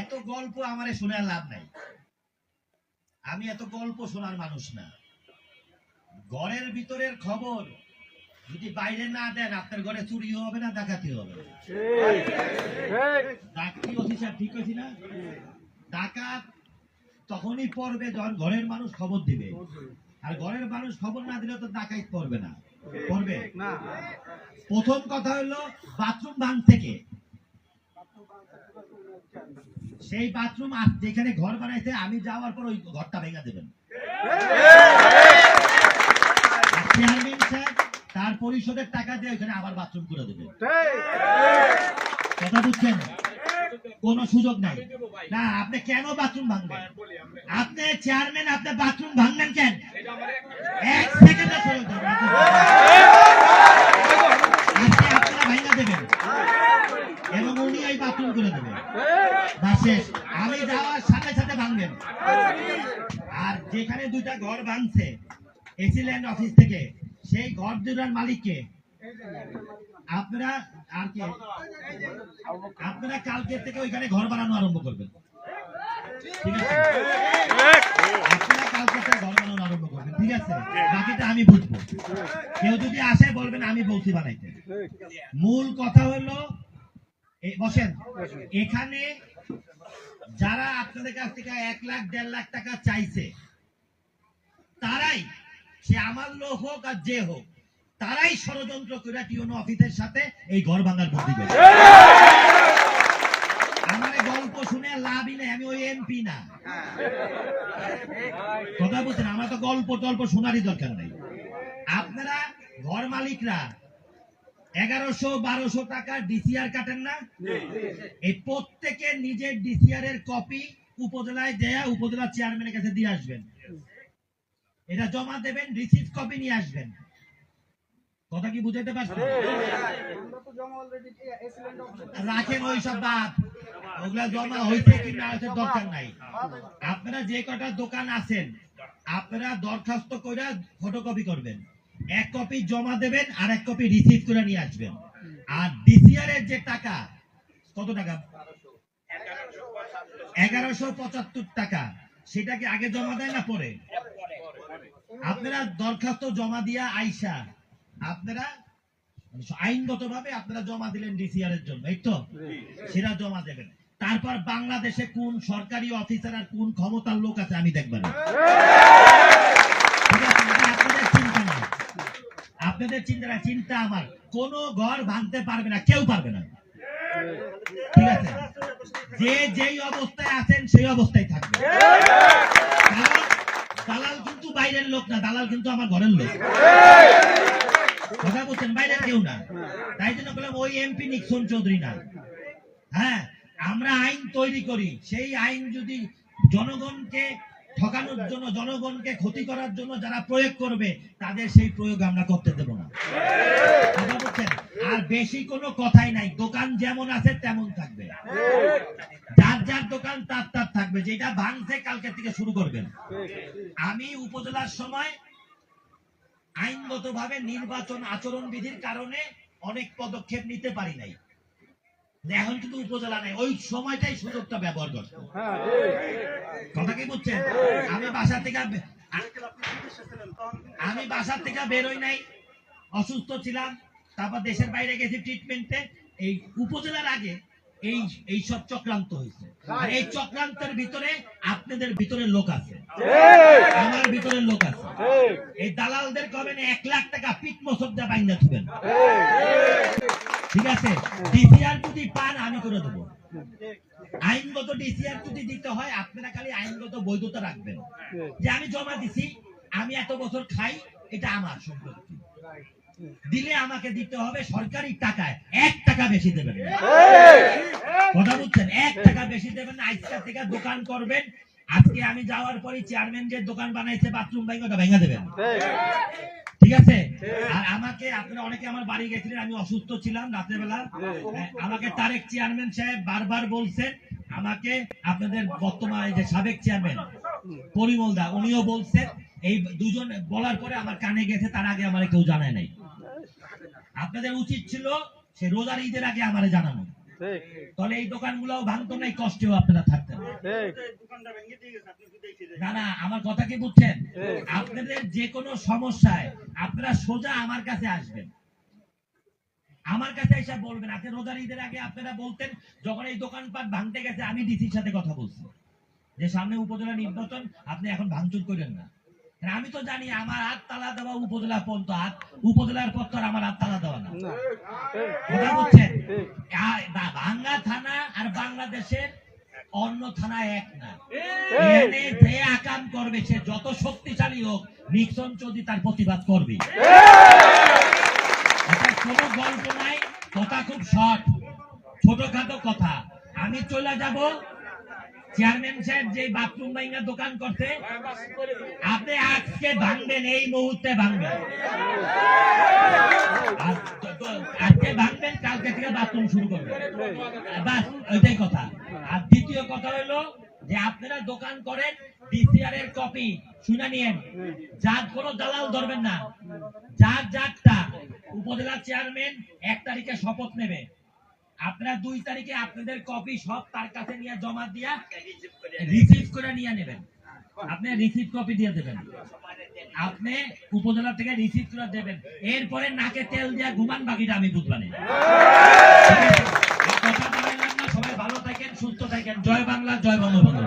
এত গল্প আমারে শোনার লাভ নাই। আমি এত গল্প শোনার মানুষ না। ঘরের ভিতরের খবর যদি বাইরে না দেন, আপনার ঘরে চুরিও হবে না, ডাকাতি হবে ঠিক হয়েছি না? ডাকাত তখনই পড়বে যখন ঘরের মানুষ খবর দিবে। আর ঘরের মানুষ খবর না দিলে তো ডাকাত পড়বে না। পড়বে? প্রথম কথা হলো বাথরুম ভাঙ থেকে। সেই বাথরুম যেখানে ঘর বানাইছে, আমি যাওয়ার পর ওই ঘরটা ভেঙে দেবেন। চেয়ারম্যান তার পরিষদের টাকা দিয়ে ওখানে আবার বাথরুম করে দেবে কথা বুঝছেন? কোনো সুযোগ নাই। না, আপনি কেন বাথরুম ভাঙবেন? আপনি চেয়ারম্যান আপনি বাথরুম ভাঙবেন কেন এক সেকেন্ডে প্রয়োগ হবে। আপনি আপনারা ভাঙা দেবেন এবং উনি ওই বাথরুম করে দেবেন বা শেষ আমি যাওয়ার সাথে সাথে ভাঙবেন। আর যেখানে দুইটা ঘর ভাঙছে এসিল্যান্ড অফিস থেকে, সেই ঘর দুটার মালিককে আপনারা আর কি? আপনারা কালকে থেকে ওইখানে ঘর বানানো আরম্ভ করবেন। ঠিক থেকে ঘর বানানো আরম্ভ করবেন, ঠিক আছে? বাকিটা আমি বুঝব। কেউ যদি আসে, বলবেন, আমি বলছি বানাইতে। মূল কথা হলো বসেন। এখানে যারা আপনাদের কাছ থেকে এক লাখ, দেড় লাখ টাকা চাইছে, তারাই সে আমার লোক হোক আর যে হোক, তারাই ষড়যন্ত্র করে টিউনো অফিসের সাথে এই ঘর ভাঙার বুদ্ধি করে। আমার গল্প শুনে লাভই নেই, আমি ওই এমপি না। কথা বলছেন, আমার তো গল্প টল্প শোনারই দরকার নেই। আপনারা ঘর মালিকরা এগারোশো বারোশো টাকা ডিসিআর কাটেন না। এই প্রত্যেকে নিজের ডিসিআর এর কপি উপজেলায় দেয়া উপজেলা চেয়ারম্যানের কাছে দিয়ে আসবেন। এটা জমা দেবেন রিসিভ কপি নিয়ে আসবেন। কথা কি বুঝাইতে পারছেন? রাখেন ওই সব বাদ। ওগুলা জমা হইছে কি না হইছে দরকার নাই। আপনারা যে কটা দোকান আছেন আপনারা দরখাস্ত করে ফটোকপি করবেন। এক কপি জমা দেবেন, আর এক কপি রিসিভ করে নিয়ে আসবেন। আর ডিসিআর এর যে টাকা, কত টাকা? এগারোশো পঁচাত্তর টাকা। সেটা কি আগে জমা দেয় না পরে? আপনারা দরখাস্ত জমা দিয়া আইসা, আপনারা আইনগত ভাবে আপনারা জমা দিলেন ডিসিআর এর জন্য, এই তো? সেটা জমা দেবেন। তারপর বাংলাদেশে কোন সরকারি অফিসার আর কোন ক্ষমতার লোক আছে আমি দেখবেন আপনাদের চিন্তা চিন্তা আমার। কোন ঘর ভাঙতে পারবে না, কেউ পারবে না। ঠিক আছে? যে যেই অবস্থায় আছেন, সেই অবস্থায় থাকবে। দালাল কিন্তু বাইরের লোক না, দালাল কিন্তু আমার ঘরের লোক। কথা বলছেন? বাইরের কেউ না। তাই জন্য বললাম, ওই এমপি নিক্সন চৌধুরী না। হ্যাঁ আমরা আইন তৈরি করি। সেই আইন যদি জনগণকে ঠকানোর জন্য জনগণকে ক্ষতি করার জন্য যারা প্রয়োগ করবে, তাদের সেই প্রয়োগ আমরা করতে দেব না। আর বেশি কোনো কথাই নাই। দোকান যেমন আছে, তেমন থাকবে। যার যার দোকান, তার তার থাকবে। যেটা ভাঙছে কালকে থেকে শুরু করবেন। আমি উপজেলার সময় আইনগত ভাবে নির্বাচন আচরণ বিধির কারণে অনেক পদক্ষেপ নিতে পারি নাই। এখন কিন্তু উপজেলা নেই। ওই সময়টাই সুযোগটা ব্যবহার করতে কথা কি বুঝছেন? আমি বাসা থেকে আমি বাসার থেকে বেরোই নাই। অসুস্থ ছিলাম। তারপর দেশের বাইরে গেছি ট্রিটমেন্টে এই উপজেলার আগে এই এই সব চক্রান্ত হয়েছে। আর এই চক্রান্তের ভিতরে আপনাদের ভিতরে লোক আছে। আমার ভিতরে লোক আছে। এই দালালদের কবেন এক লাখ টাকা পিট মসব দিয়ে বাইন্দা থুবেন ঠিক। আছে? ডিসিআর যদি পান আমি করে দেবো। আইনগত ডিসিআর যদি দিতে হয় আপনারা খালি আইনগত বৈধতা রাখবেন। যে আমি জমা দিছি আমি এত বছর খাই এটা আমার সম্পত্তি। দিলে আমাকে দিতে হবে সরকারি টাকায়। এক টাকা বেশি দেবেন কথা বুঝছেন? এক টাকা বেশি দেবেন আজকে থেকে দোকান করবেন। আজকে আমি যাওয়ার পরে চেয়ারম্যান যে দোকান বানাইছে বাথরুম ভাঙা ওটা ভেঙে দেবেন। ঠিক আছে? আর আমাকে আপনারা অনেকে আমার বাড়ি গেছিলেন আমি অসুস্থ ছিলাম রাতের বেলা। হ্যাঁ, আমাকে তারেক চেয়ারম্যান সাহেব বারবার বলছেন আমাকে আপনাদের বর্তমান এই যে সাবেক চেয়ারম্যান পরিমল দা উনিও বলছেন এই দুজন বলার পরে আমার কানে গেছে তার আগে আমার কেউ জানায় নাই। আপনাদের উচিত ছিল সে রোজার ঈদের আগে আমারে জানানো। তাহলে এই দোকানগুলোও ভাঙতো না এই কষ্টেও আপনারা থাকতেন না। না আমার কথা কি বুঝছেন? আপনাদের যে কোনো সমস্যায় আপনারা সোজা আমার কাছে আসবেন। আমার কাছে এসে বলবেন আজকে রোজার ঈদের আগে আপনারা বলতেন যখন এই দোকানপাট ভাঙতে গেছে আমি ডিসির সাথে কথা বলছি। যে সামনে উপজেলা নির্বাচন আপনি এখন ভাঙচুর করেন না। আমি তো জানি আমার হাত তালা দেওয়া উপজেলা পর্যন্ত হাত উপজেলার পর তো আমার হাত তালা দেওয়া না। কথা বুঝছেন? ভাঙ্গা থানা আর বাংলাদেশের অন্য থানা এক না। এনে যে আকাম করবে সে যত শক্তিশালী হোক নিক্সন চৌধুরী তার প্রতিবাদ করবে। কোনো গল্প নাই কথা খুব শর্ট ছোটখাটো কথা। আমি চলে যাব চেয়ারম্যান সাহেব যে বাথরুম ভাঙ্গা দোকান করতে আপনি আজকে ভাঙবেন, এই মুহূর্তে ভাঙবেন। আজকে ভাঙবেন, কালকে থেকে বাথরুম শুরু করবেন। বাস, ওইটাই কথা। আর দ্বিতীয় কথা হলো যে আপনারা দোকান করেন ডিসিআর এর কপি শুনে নিয়েন। যার কোনো দালাল ধরবেন না। যার যারটা, উপজেলা চেয়ারম্যান এক তারিখে শপথ নেবে। আপনারা দুই তারিখে আপনাদের কপি সব তার কাছে নিয়ে জমা দিয়া রিসিভ করে নিয়ে নেবেন। আপনি রিসিভ কপি দিয়ে দেবেন। আপনি উপজেলা থেকে রিসিভ করে দেবেন। এরপরে নাকে তেল দিয়া ঘুমান বাকিটা আমি বুঝবানি কথা না সবাই ভালো থাকেন সুস্থ থাকেন। জয় বাংলা জয় বঙ্গবন্ধু।